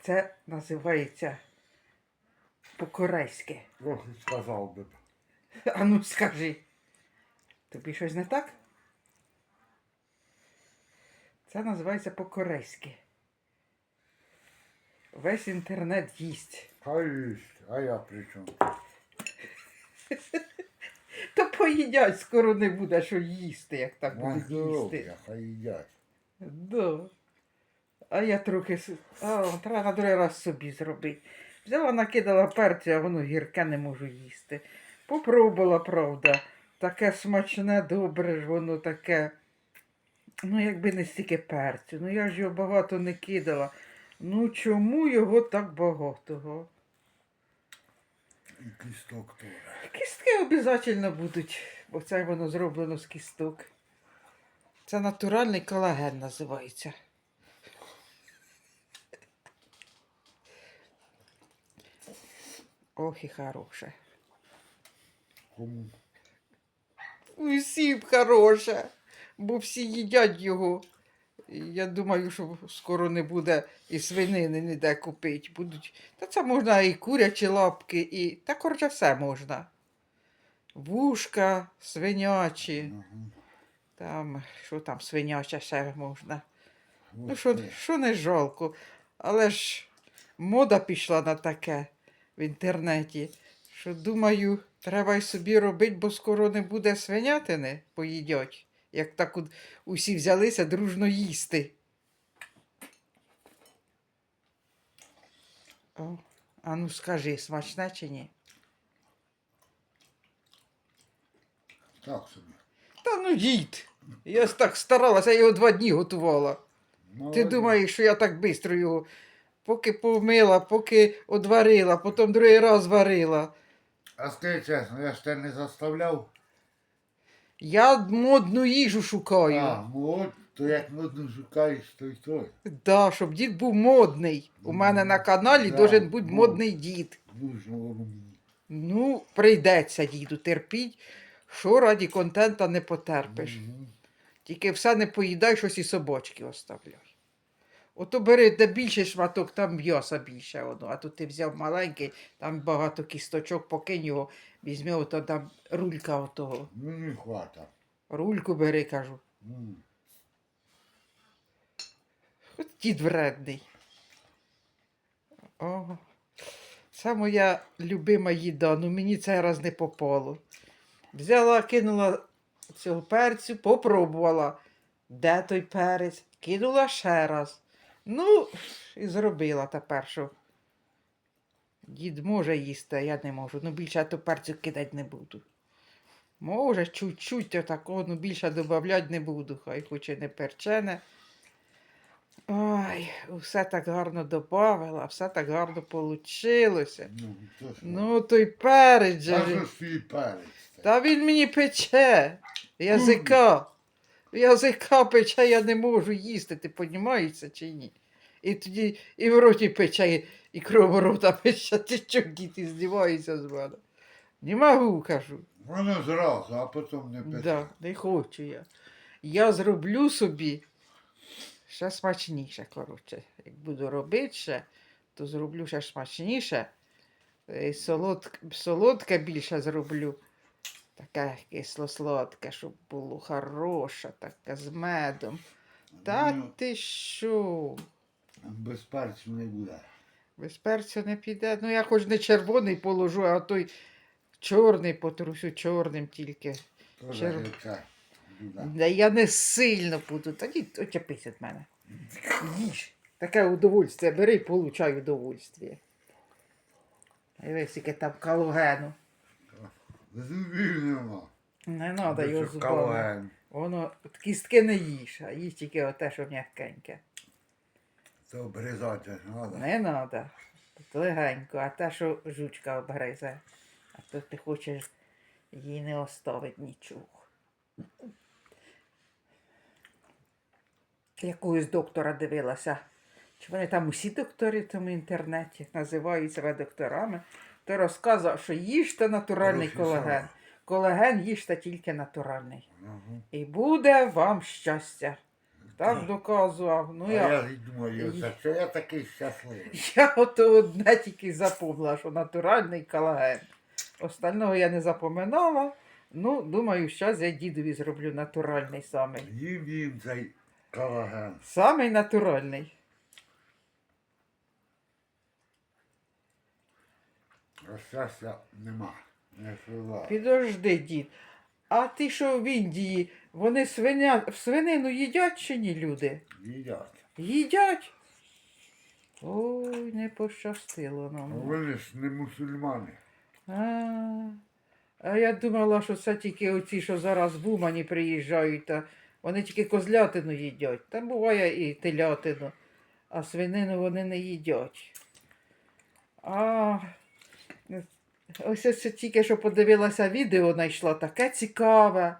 Це називається по-корейськи. Трохи сказав би. А ну скажи. Тобі щось не так? Це називається по-корейськи. Весь інтернет їсть. Хай їсть, а я при чому? То поїдять, скоро не буде що їсти, як так будуть їсти. хай їдять. Да. А я трохи. А, треба другий раз собі зробити. Взяла, накидала перцю, а воно гірке не можу їсти. Попробувала, правда. Таке смачне, добре ж воно таке. Ну, якби не стільки перцю. Ну я ж його багато не кидала. Ну чому його так багато? І кісток теж. Кістки обов'язково будуть, бо це воно зроблено з кісток. Це натуральний колаген називається. Ох і хороше. Усім хороше, бо всі їдять його. Я думаю, що скоро не буде і свинини ніде купити. Будуть. Та це можна і курячі лапки, і та коротше все можна. Вушка, свинячі. Там, що там свиняче ще можна. Ну, що, що не жалко. Але ж мода пішла на таке в інтернеті, що думаю, треба й собі робити, бо скоро не буде свинятини поїдять, як так от усі взялися дружно їсти. О, а ну скажи, смачне чи ні? Так собі. Та ну їдь. Я ж так старалася, я його два дні готувала. Ти думаєш, що я так швидко його поки помила, поки одварила, потім другий раз варила. А скажи чесно, я ж тебе не заставляв. Я модну їжу шукаю. А, от, то як модно шукаєш, то й той. Да, щоб дід був модний. У мене на каналі Да, должен бути ну. модний дід. Нужно воно мені. Ну, прийдеться діду, терпіть, що раді контента не потерпиш. Мгм. Тільки все не поїдай, щось і собачки оставляй. Ото бери, де більший шматок, там м'яса більше воно. А тут ти взяв маленький, там багато кісточок, покинь його, візьми ото там рулька отого. Ну не хвата. Рульку бери, кажу. М. От дід вредний. Ого. Це моя любима їда, ну мені цей раз не попало. Взяла, кинула цього перцю, попробувала. Де той перець? Кинула ще раз. Ну, і зробила тепер, що дід може їсти, а я не можу. Ну, більше я ту перцю кидати не буду. Може, чуть-чуть отакого, ну більше додавати не буду, хай хоч і не перчене. Ой, все так гарно додавала, все так гарно вийшло. Ну, то? Ну, той перець же. Та? Та він мені пече. Язика. Язика пече, я не можу їсти, ти розумієш чи ні? І тоді і в роті пече, і- і кроворота пече, ти що діти здіваються з мене. Не можу, кажу. Воно зразу, а потім не пече. Да, не хочу я. Я зроблю собі ще смачніше, коротше. Як буду робити ще, то зроблю ще смачніше. І солодке, солодке більше зроблю. Таке кисло-сладке, щоб було хороше, таке з медом. Та Ну, ти що? без перцю не буде. Без перцю не піде. Ну я хоч не червоний положу, а той чорний потрусю чорним тільки. Тоже Черв-. Да я не сильно буду. Та ні, очепись від мене. Їж. Таке удовольствие. Бери і получай удовольствие. Дивись, яке там калогену. Зубів нема. Не треба його зубами. Воно от кістки не їж, а їж тільки оте, що м'якеньке. То обрізати треба. Не треба. Легенько, а те, що жучка обгризе. А то ти хочеш їй не оставити нічого. Якогось доктора дивилася. Чи вони там усі доктори в тому інтернеті називають себе докторами, то розказував, що їжте натуральний Професор. колаген. Колаген їжте тільки натуральний. І буде вам щастя. Так доказував. Ну а я, я думаю, за що я такий щасливий. я ото одне тільки запомнила, що натуральний колаген. Остального я не запоминала. Ну, думаю, зараз я дідові зроблю натуральний самий. Їм їм цей колаген. Самий натуральний. Щастя нема. Не сила. Підожди, дід. А ти що в Індії? Вони свиня... свинину їдять чи ні люди? Їдять. Їдять? Ой, не пощастило нам. вони ж не мусульмани. А, а я думала, що це тільки оці, що зараз в Умані приїжджають, та вони тільки козлятину їдять. Там буває і телятину, а свинину вони не їдять. А ось ось тільки що подивилася відео, знайшла таке цікаве.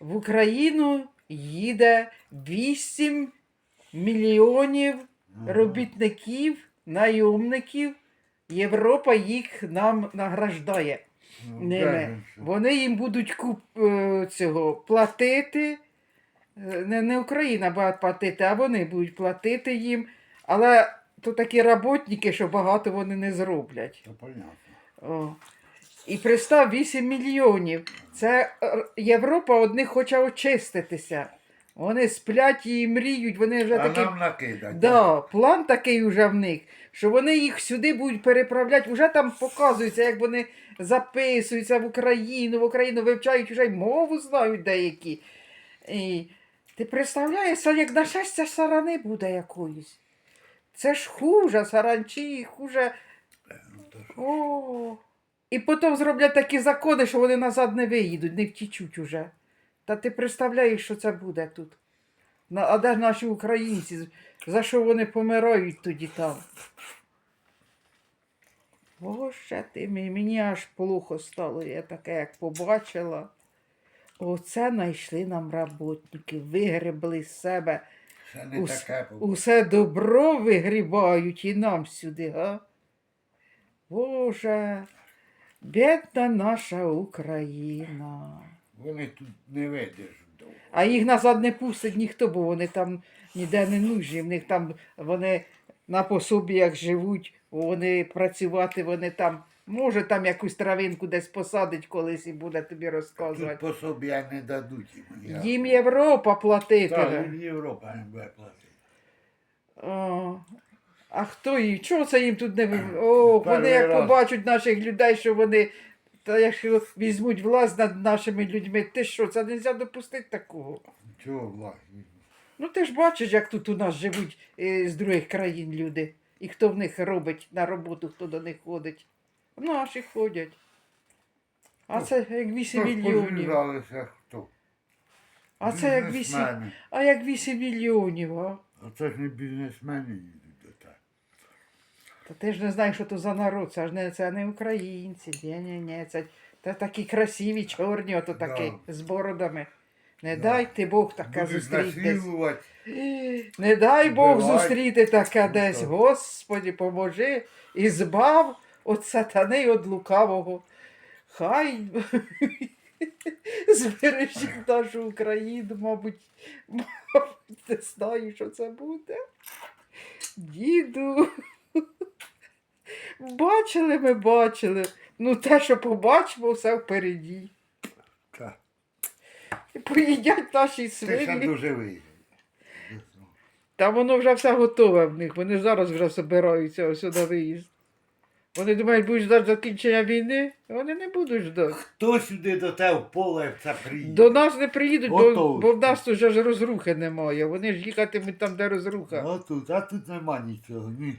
В Україну їде 8 мільйонів робітників, найомників. Європа їх нам награждає Ну, ними. Вони їм будуть куп, е, цього, платити. Е, Не, не Україна буде платити, а вони будуть платити їм. Але то такі роботники, що багато вони не зроблять. Та понятно. О. І пристав 8 мільйонів. Це е, Європа одних хоче очиститися. Вони сплять і мріють, вони вже А такі. нам накидать. Да, план такий уже в них, що вони їх сюди будуть переправляти. Уже там показується, як вони записуються в Україну, в Україну вивчають вже й мову знають деякі. І ти представляєш, як нашестя сарани буде якоюсь. Це ж хуже, саранчі, хуже. О. І потім зроблять такі закони, що вони назад не виїдуть, не втічуть уже. Та ти представляєш, що це буде тут? А де ж наші українці? За що вони помирають тоді там? Боже ти мій, мені аж плохо стало, я таке як побачила. Оце знайшли нам роботники, вигребли з себе. Ус- таке. Усе добро вигрібають і нам сюди, га? Боже, бідна наша Україна. Вони тут не видержуть довго. А їх назад не пустить ніхто, бо вони там ніде не нужні. В них там вони на пособіях живуть, вони працювати, вони там. Може там якусь травинку десь посадить колись і буде тобі Тут розказувати. пособія не дадуть їм. Я- Їм Європа платитиме. Так, їм Європа не буде платити. О, а хто їм? Чого це їм тут не О, вони як раз. побачать наших людей, що вони. Та якщо візьмуть власть над нашими людьми, ти що, це не можна допустити такого. Чого власні? Ну ти ж бачиш, як тут у нас живуть е, з других країн люди. І хто в них робить на роботу, хто до них ходить. Наші ходять. А Ну, це як 8 мільйонів. хто? А це як 8, Бізнесмени. а як 8 мільйонів, а? А це ж не бізнесмени їдуть. Та ти ж не знаєш, що то за народ, це ж не, це не українці. Ні, ні, ні, це, це такі красиві, чорні, ото такі, з бородами. Не Да. дай ти Бог таке Будуть зустріти. насилувати. Не дай Бог Вбивай. зустріти таке Ну, десь. так. Господі, поможи і збав від сатани і від лукавого. Хай збережіть нашу Україну, мабуть, мабуть, не знаю, що це буде. Діду. Бачили ми, бачили. Ну, те, що побачимо, все впереді. Та, І поїдять наші Ти ще свині. доживий. Та воно вже все готове в них. Вони ж зараз вже збираються ось сюди виїзд. Вони думають, будуть ждати закінчення війни, вони не будуть ждати. Хто сюди до тебе в поле це приїде? До нас не приїдуть, бо, Готові. бо в нас тут вже ж розрухи немає. Вони ж їхатимуть там, де розруха. А тут, а тут нема нічого. Ні,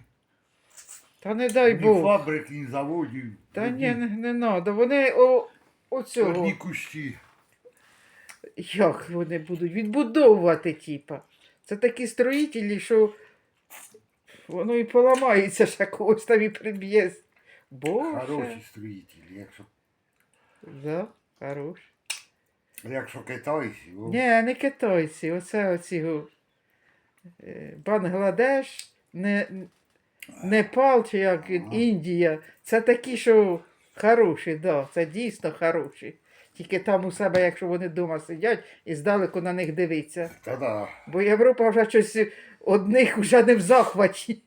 Та не дай ні Бог. фабрик, ні заводів. Та одні- ні, не, не треба. Вони о, оцього. Одні кущі. Як вони будуть відбудовувати, типа. Це такі строїтелі, що воно і поламається, ще когось там і приб'є. Боже. Хороші строїтелі. Якщо, Да, хорош. якщо китайці, о, Ні, не китайці, оце оці е, Бангладеш, не, Непал чи як він, Індія. Це такі, що хороші, да, це дійсно хороші. Тільки там у себе, якщо вони вдома сидять, і здалеку на них дивиться. Та да. Бо Європа вже щось одних вже не в захваті.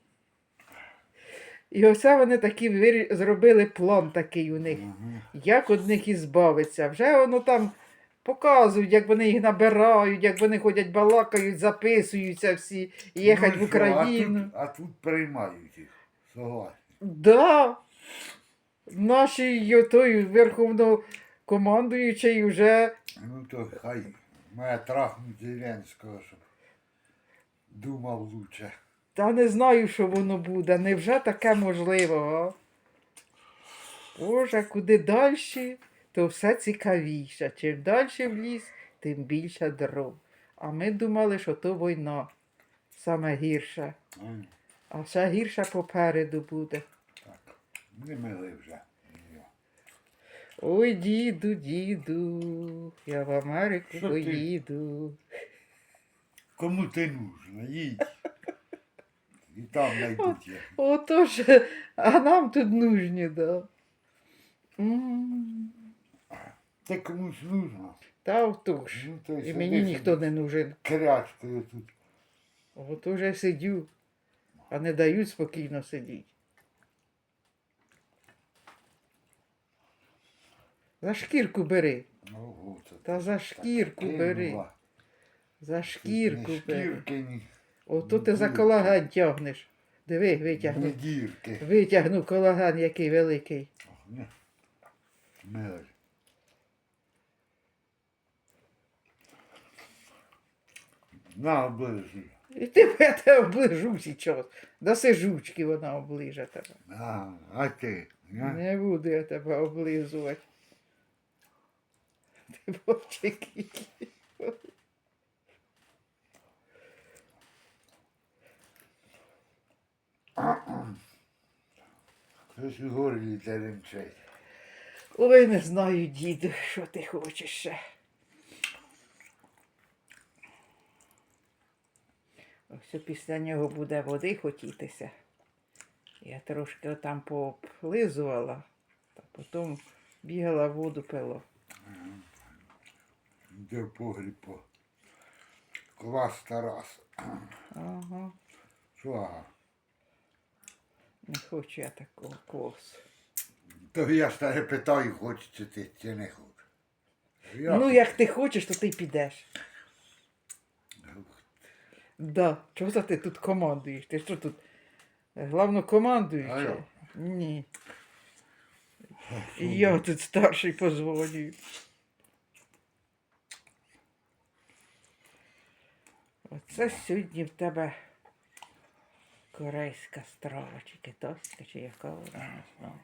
І оце вони такі зробили план такий у них, як од них ізбавиться. Вже воно там показують, як вони їх набирають, як вони ходять, балакають, записуються всі, їхать Ну, в Україну. А тут, а тут приймають їх. Согласен. Да. Наші той верховнокомандуючий вже Ну то хай має трахнуть Зеленського, щоб думав лучше. Та не знаю, що воно буде. Невже таке можливо, а? Боже, куди далі, то все цікавіше. Чим далі в ліс, тим більше дров. А ми думали, що то війна саме гірша. А ще гірше попереду буде. Так, не мили вже. Ой, діду, діду, я в Америку Що ти? поїду. Кому ти нужна? Їдь. І там знайдуть їх. Отож, а нам тут нужні, да. М, Ти комусь нужна. Та отож. Ну, то І сиди мені собі ніхто не нужен. Крячкою тут. От уже сидю, а не дають спокійно сидіти. За шкірку бери. Ого, це Та за шкірку бери. кинула. За Ні шкірку бери. шкірки, ні, Ото ти ні за дірки. колаген тягнеш. Диви, ні витягну. дірки. Витягну колаген, який великий. Ох, ні. Милий. На, оближи. І ти я тебе оближу зараз. Даси жучки, вона оближе тебе. А, а ти? ні? Не буду я тебе облизувати. Ти вовчик. Щось у горлі теремчить. Ой, не знаю, діду, що ти хочеш ще. Ось після нього буде води хотітися. Я трошки там поплизувала, та потім бігала воду пила. Де в погріб по. Клас Тарас. Ага, Що, ага? не хочу я такого квасу. То я ж тебе питаю, хочеш ти чи не хочеш. Я- Ну, як ти хочеш, то ти підеш. Да. Чого це ти тут командуєш? Ти що тут главнокомандуюча? А я? Ні. Я тут старший позвоню. Оце сьогодні в тебе корейська страва, чи китайська, чи яка вона не знаю.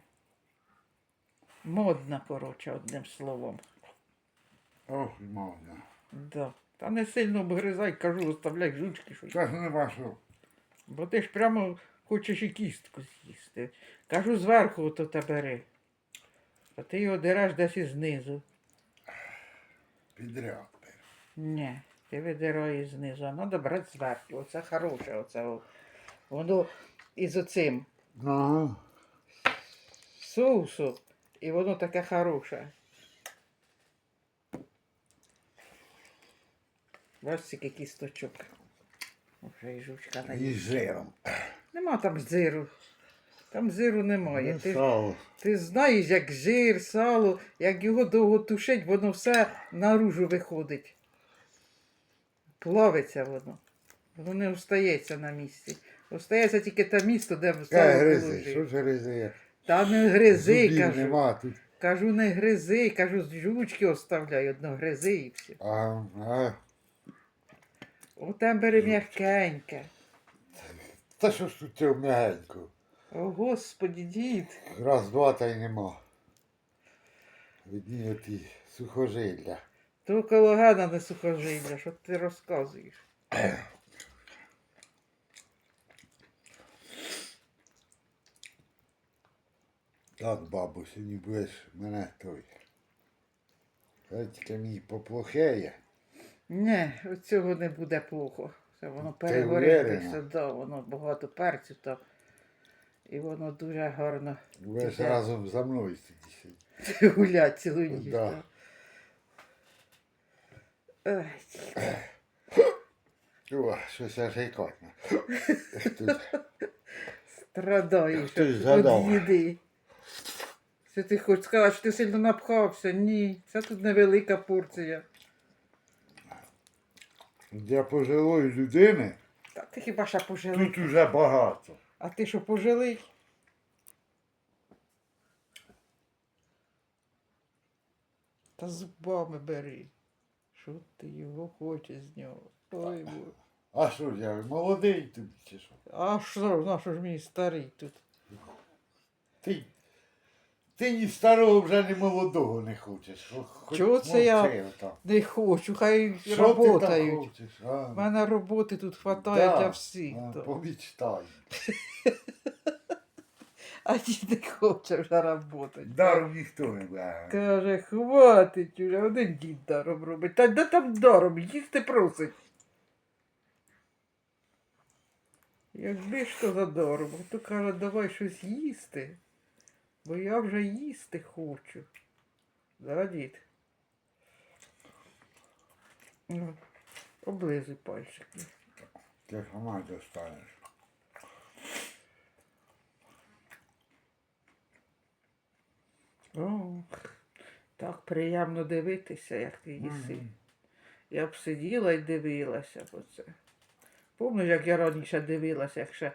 Модна, коротше, одним словом. Ох, можна. Да. Та не сильно обгризай, кажу, оставляй жучки, що. Це ж не вашу. Бо ти ж прямо хочеш і кістку з'їсти. Кажу, зверху ото те бери. А ти його дереш десь і знизу. Підряд. бери. Ні, ти видираєш знизу, а треба брати зверху. Оце хороше, оце. о. Воно із оцим Ага. соусом, і воно таке хороше. Ось скільки кісточок. Вже і жучка І з жиром. Нема там зиру. Там зиру немає. Ну, Ти, сало. ти знаєш, як жир, сало, як його довго тушить, воно все наружу виходить. Плавиться воно. Воно не остається на місці. Остається тільки те місто, де Ка сало гризи, що положив. ж гризи? Та не гризи, Зубів кажу. нема тут. Кажу, не гризи, кажу, з жучки оставляй, одно гризи і все. Ага, ага. Там бери м'якеньке. Та що ж тут цього м'ягенько? О, господі, дід. Раз, два та й нема. Одні оті сухожилля. То колагена не сухожилля, що ти розказуєш? Так, бабу, сьогодні будеш мене той. Хай тільки мені поплохеє. Ні, від цього не буде плохо. Це воно Ти перегорітися, да, воно багато перцю то. І воно дуже гарно Будеш Іде. разом за мною сидіти. гулять цілу ніч. Да. Ой, О, щось аж гикотно. Тут Страдаєш від їди. Що ти хочеш сказати, що ти сильно напхався? Ні, це тут невелика порція. Для пожилої людини Та ти хіба ще пожилий? тут уже багато. А ти що пожилий? Та зубами бери. Що ти його хочеш з нього? Ой, боже. А що ж я молодий тобі чи що? А що, на що ж мій старий тут? Ти, ти ні старого вже ні молодого не хочеш. Хоч Чого це я отак. Не хочу, хай Що ти там работають. хочеш? А? У мене роботи тут хватає Да, для всіх. а, то. Помічтай. А ті не хоче вже працювати. Даром ніхто не бере. Каже, хватить уже, один дід даром робить. Та де там даром, їсти просить. Якби ж то за даром, а то каже, давай щось їсти, бо я вже їсти хочу. Да, дід? Ну, облизуй пальчики. Ти сама достанеш. О, так приємно дивитися, як ти їси. Я б сиділа і дивилася по це. Пам'ятаєш, як я раніше дивилася, як ще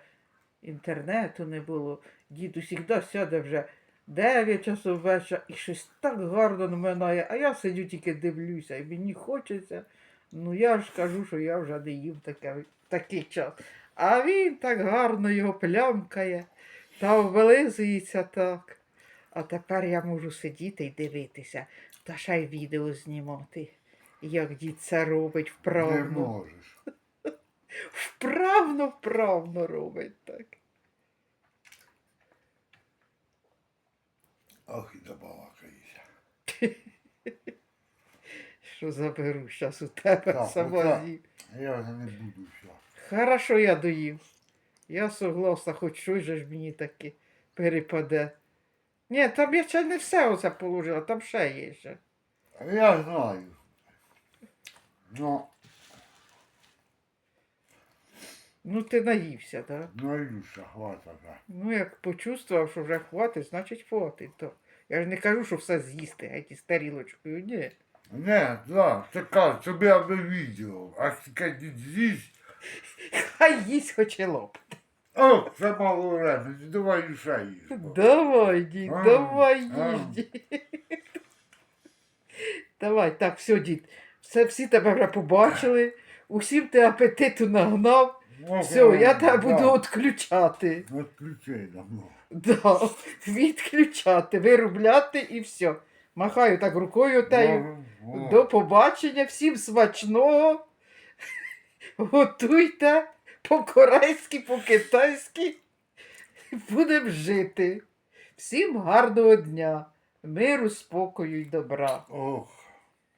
інтернету не було. Дід завжди сяде вже 9 часов вечора і щось так гарно наминає, а я сидю тільки дивлюся, і мені хочеться. Ну я ж кажу, що я вже не їм таке, такий час. А він так гарно його плямкає та облизується так. А тепер я можу сидіти і дивитися, та ще й відео знімати. Як дід це робить Не вправно. можеш. Вправно, вправно робить так. Ох, і забалакаєшся. Що заберу зараз у тебе Так, сама оце. з'їм. Я вже не буду все. Хорошо я доїм. Я согласна, хоч щось же ж мені таки перепаде. Ні, там я ще не все оце положила, там ще є ще. Я знаю. Ну, Ну ти наївся, так? Да? наюся, хвата вже. Ну, як почувствував, що вже хватить, значить хватить. То. Я ж не кажу, що все з'їсти, геть із тарілочкою. Ні. Не, да, це кажуть, щоб я би відео. А тільки з'їсть. Хай їсть хоч і лоб. О, це мало времени, давай ще їж. Давай, дід, А, давай а. дід. Давай, так, все, дід. Все, всі тебе вже побачили, усім ти апетиту нагнав. Все, я тебе буду відключати. Отключи давно. Да, відключати, виробляти і все. Махаю так рукою тею. До побачення, всім смачного. Готуйте по-корейськи, по-китайськи. Будемо жити. Всім гарного дня, миру, спокою і добра. Ох,